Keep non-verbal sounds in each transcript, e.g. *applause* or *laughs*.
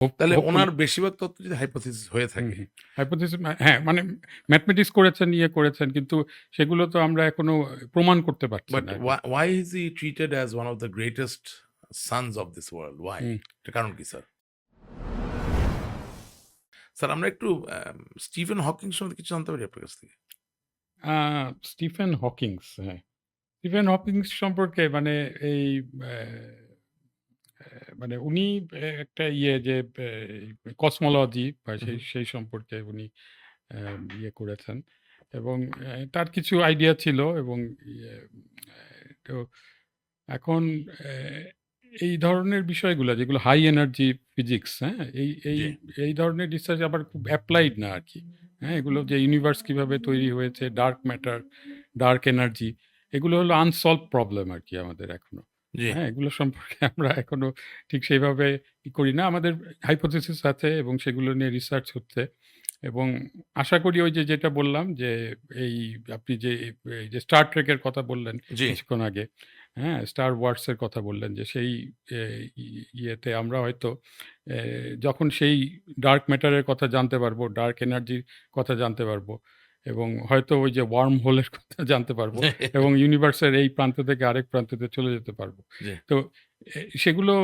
তাহলে ওনার বেশিরভাগ তত্ত্ব যদি হাইপোথিসিস হয়ে থাকে। হাইপোথিসিস হ্যাঁ, মানে ম্যাথমেটিক্স করেছেন, ইয়ে করেছেন কিন্তু সেগুলো তো আমরা এখনও প্রমাণ করতে পারছি but why is he treated as one of the greatest sons of this world why কারণ কি স্যার স্যার আমরা একটু স্টিফেন হকিং সম্বন্ধে কিছু জানতে পারি আপনার কাছ থেকে? স্টিফেন হকিংস হ্যাঁ। স্টিফেন হকিংস সম্পর্কে মানে এই মানে উনি এ একটা ইয়ে যে এ কসমোলজি বা হুম, সেই হুম। সেই সম্পর্কে উনি ইয়ে করেছেন এবং তার কিছু আইডিয়া ছিল এবং ইয়ে তো এখন এই ধরনের বিষয়গুলা যেগুলো হাই এনার্জি ফিজিক্স, হ্যাঁ? এই এই জি। এই ধরনের রিসার্চ আবার খুব অ্যাপ্লাইড না আরকি। হ্যাঁ? এগুলো যে ইউনিভার্স কীভাবে তৈরি হয়েছে, ডার্ক ম্যাটার, ডার্ক এনার্জি এগুলো হলো আনসলভড প্রবলেম আরকি আমাদের এখনও। জি হ্যাঁ? এগুলো সম্পর্কে *laughs* আমরা এখনও ঠিক সেইভাবে ই করি না। আমাদের হাইপোথিসিস আছে এবং সেগুলো নিয়ে রিসার্চ হচ্ছে এবং আশা করি ওই যে যেটা বললাম যে এই আপনি যে এই যে 'স্টার ট্রেক' এর কথা বললেন জি কিছুক্ষণ আগে, হ্যাঁ? 'স্টার ওয়ার্স' এর কথা বললেন যে সেই এ ই ইয়েতে আমরা হয়তো এ যখন সেই ডার্ক ম্যাটার এর কথা জানতে পারব, ডার্ক এনার্জির কথা জানতে পারব এবং হয়তো ওই যে ওয়ার্ম হোলের কথা জানতে পারব *laughs* এবং ইউনিভার্সের এই প্রান্ত থেকে আরেক প্রান্ততে চলে যেতে পারব। তো সেগুলো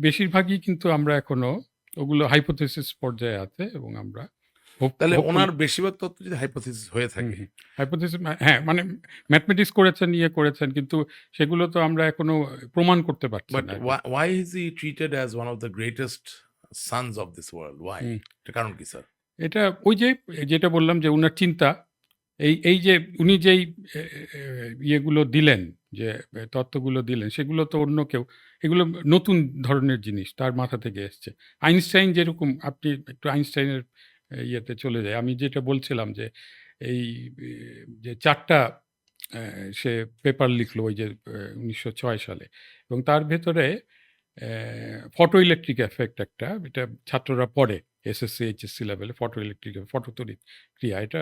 বেশিরভাগই কিন্তু আমরা এখনও ওগুলো হাইপোথিসিস পর্যায়ে আছে এবং আমরা তাহলে ওনার বেশিরভাগ তত্ত্ব যদি হাইপোথিসিস হয়ে থাকে। হাইপোথিসিস হ্যাঁ, মানে ম্যাথমেটিক্স করেছেন, ইয়ে করেছেন কিন্তু সেগুলো তো আমরা এখনও প্রমাণ করতে পারছি না। Why is he treated as one of the greatest sons of this world why কারণ কি স্যার এটা ওই যে, যেটা বললাম যে উনার চিন্তা, এই এই যে উনি যেই ইয়েগুলো দিলেন, যে তত্ত্বগুলো দিলেন, সেগুলো তো অন্য কেউ, এগুলো নতুন ধরনের জিনিস তার মাথা থেকে এসছে। আইনস্টাইন যেরকম, আপনি একটু আইনস্টাইনের ইয়েতে চলে যায় আমি যেটা বলছিলাম যে, এই যে চারটা সে পেপার লিখলো ওই যে উনিশশো ১৯০৬ সালে এবং তার ভেতরে ফটো ইলেকট্রিক এফেক্ট একটা, এটা ছাত্ররা পড়ে এসএসসি, এইচএসসি লেভেলে ফটো ইলেকট্রিক ফটো তড়িৎ ক্রিয়া। এটা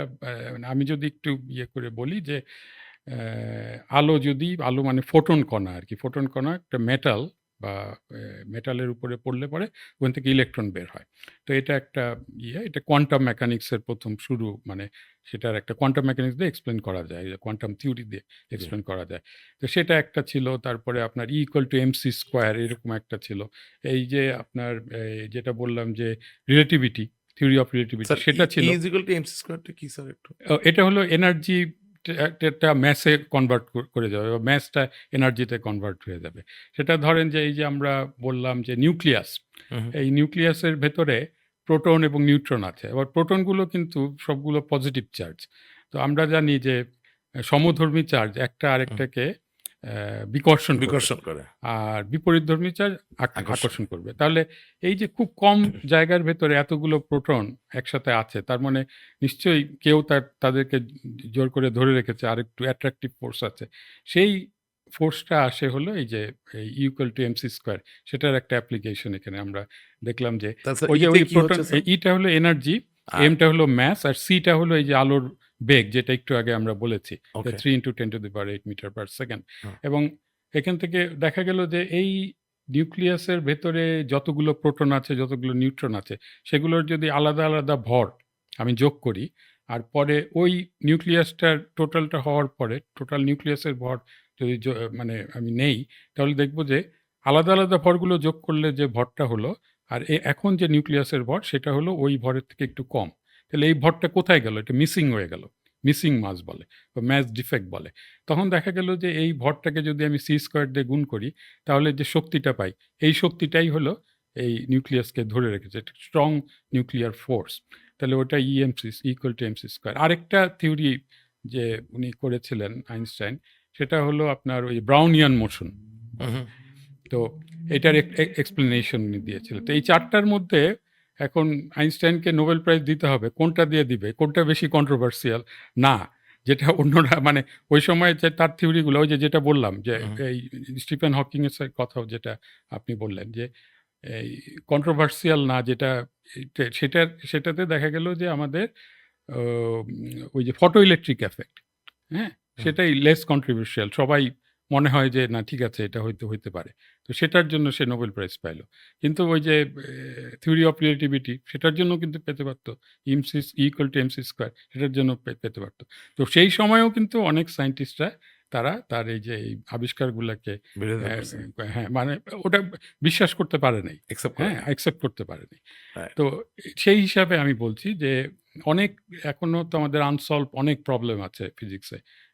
মানে আমি যদি একটু ইয়ে করে বলি যে আলো যদি আলো মানে ফোটন কণা আর কি ফোটন কণা একটা মেটাল বা মেটালের উপরে পড়লে পরে ওখান থেকে ইলেকট্রন বের হয়। তো এটা একটা ইয়ে এটা কোয়ান্টাম মেকানিক্সের প্রথম শুরু মানে সেটার একটা কোয়ান্টাম মেকানিক্স দিয়ে এক্সপ্লেন করা যায়। কোয়ান্টাম থিওরি দিয়ে এক্সপ্লেন করা যায়। তো সেটা একটা ছিল। তারপরে আপনার E equal to MC square এরকম একটা ছিল। এই যে আপনার যেটা বললাম যে রিলেটিভিটি, থিওরি অফ রিলেটিভিটি সেটা ছিল। E is equal to MC স্কয়ারটা কি স্যার একটু এটা হলো এনার্জি টা টা ম্যাসে কনভার্ট করে যাবে বা ম্যাসটা এনার্জিতে কনভার্ট হয়ে যাবে। সেটা ধরেন যে এই যে আমরা বললাম যে নিউক্লিয়াস। এই নিউক্লিয়াসের ভেতরে প্রোটন এবং নিউট্রন আছে। এবার প্রোটনগুলো কিন্তু সবগুলো পজিটিভ চার্জ। তো আমরা জানি যে সমধর্মী চার্জ একটা আরেকটাকে বিকর্ষণ বিকর্ষণ করে আর বিপরীতধর্মী চার্জ আক আকর্ষণ করবে। তাহলে এই যে খুব কম *coughs* জায়গার ভেতরে এতগুলো প্রোটন একসাথে আছে তার মানে নিশ্চয়ই কেউ তার তাদেরকে জোর করে ধরে রেখেছে আরেকটু অ্যাট্রাকটিভ ফোর্স আছে। সেই ফোর্সটা আসে হলো এই যে ইকুয়াল টু এমসি স্কয়ার সেটার একটা অ্যাপ্লিকেশন এখানে আমরা দেখলাম যে ওই যে ওই প্রোটন ইটা হলো এনার্জি, আর এমটা হলো মাস আর সিটা হলো এই যে আলোর বেগ যেটা একটু আগে আমরা বলেছি three okay. 3 into 10 to the power eight metre per second এবং এখান থেকে দেখা গেল যে এই নিউক্লিয়াসের ভেতরে যতগুলো প্রোটন আছে, যতগুলো নিউট্রন আছে সেগুলোর যদি আলাদা, আলাদা ভর আমি যোগ করি আর পরে ওই নিউক্লিয়াসটার টোটালটা হওয়ার পরে টোটাল নিউক্লিয়াসের ভর যদি মানে আমি নেই তাহলে দেখব যে আলাদা, আলাদা ভরগুলো যোগ করলে যে ভরটা হলো আর এখন যে নিউক্লিয়াসের ভর সেটা হলো ওই ভরের থেকে একটু কম। তাহলে এই ভরটা কোথায় গেল? এটা মিসিং হয়ে গেল। মিসিং মাস বলে বা মাস ডিফেক্ট বলে। তখন দেখা গেল যে এই ভরটাকে যদি আমি সি স্কোয়ার দিয়ে গুণ করি তাহলে যে শক্তিটা পাই এই শক্তিটাই হলো এই নিউক্লিয়াসকে ধরে রেখেছে। একটা স্ট্রং নিউক্লিয়ার ফোর্স। তাহলে ওটা EMC equal to MC square আরেকটা থিওরি যে উনি করেছিলেন আইনস্টাইন সেটা হলো আপনার ওই ব্রাউনিয়ান মোশন। তো এটার এক এক্সপ্লেনেশন উনি দিয়েছিলেন। তো এই চারটার মধ্যে এখন আইনস্টাইনকে নোবেল প্রাইজ দিতে হবে। কোনটা দিয়ে দিবে? কোনটা বেশি কন্ট্রোভার্সিয়াল? না। যেটা অন্যরা মানে ওই সময় যে তার থিওরি গুলো ওই যে যেটা বললাম যে এই স্টিফেন হকিং এর কথাও যেটা আপনি বললেন যে এই কন্ট্রোভার্সিয়াল না যেটা সেটার সেটাতে দেখা গেল যে আমাদের ওই যে ফটো ইলেকট্রিক এফেক্ট, হ্যাঁ? সেটাই লেস কন্ট্রিবিউশিয়াল সবাই মনে হয় যে না ঠিক আছে এটা হয়তো হইতে পারে। তো সেটার জন্য সে নোবেল প্রাইজ পাইলো। কিন্তু ওই যে থিওরি অফ রিলেটিভিটি সেটার জন্য কিন্তু পেতে পারতো। EMC equal to MC square সেটার জন্য পেতে পারতো। তো সেই সময়েও কিন্তু অনেক সায়েন্টিস্টরা তারা তার এই যে এই আবিষ্কারগুলোকে হ্যাঁ, মানে ওটা বিশ্বাস করতে পারে নাই। হ্যাঁ। অ্যাকসেপ্ট করতে পারেনি Right. তো সেই হিসাবে আমি বলছি যে অনেক এখনও তো আমাদের আনসলভ অনেক প্রবলেম আছে ফিজিক্সে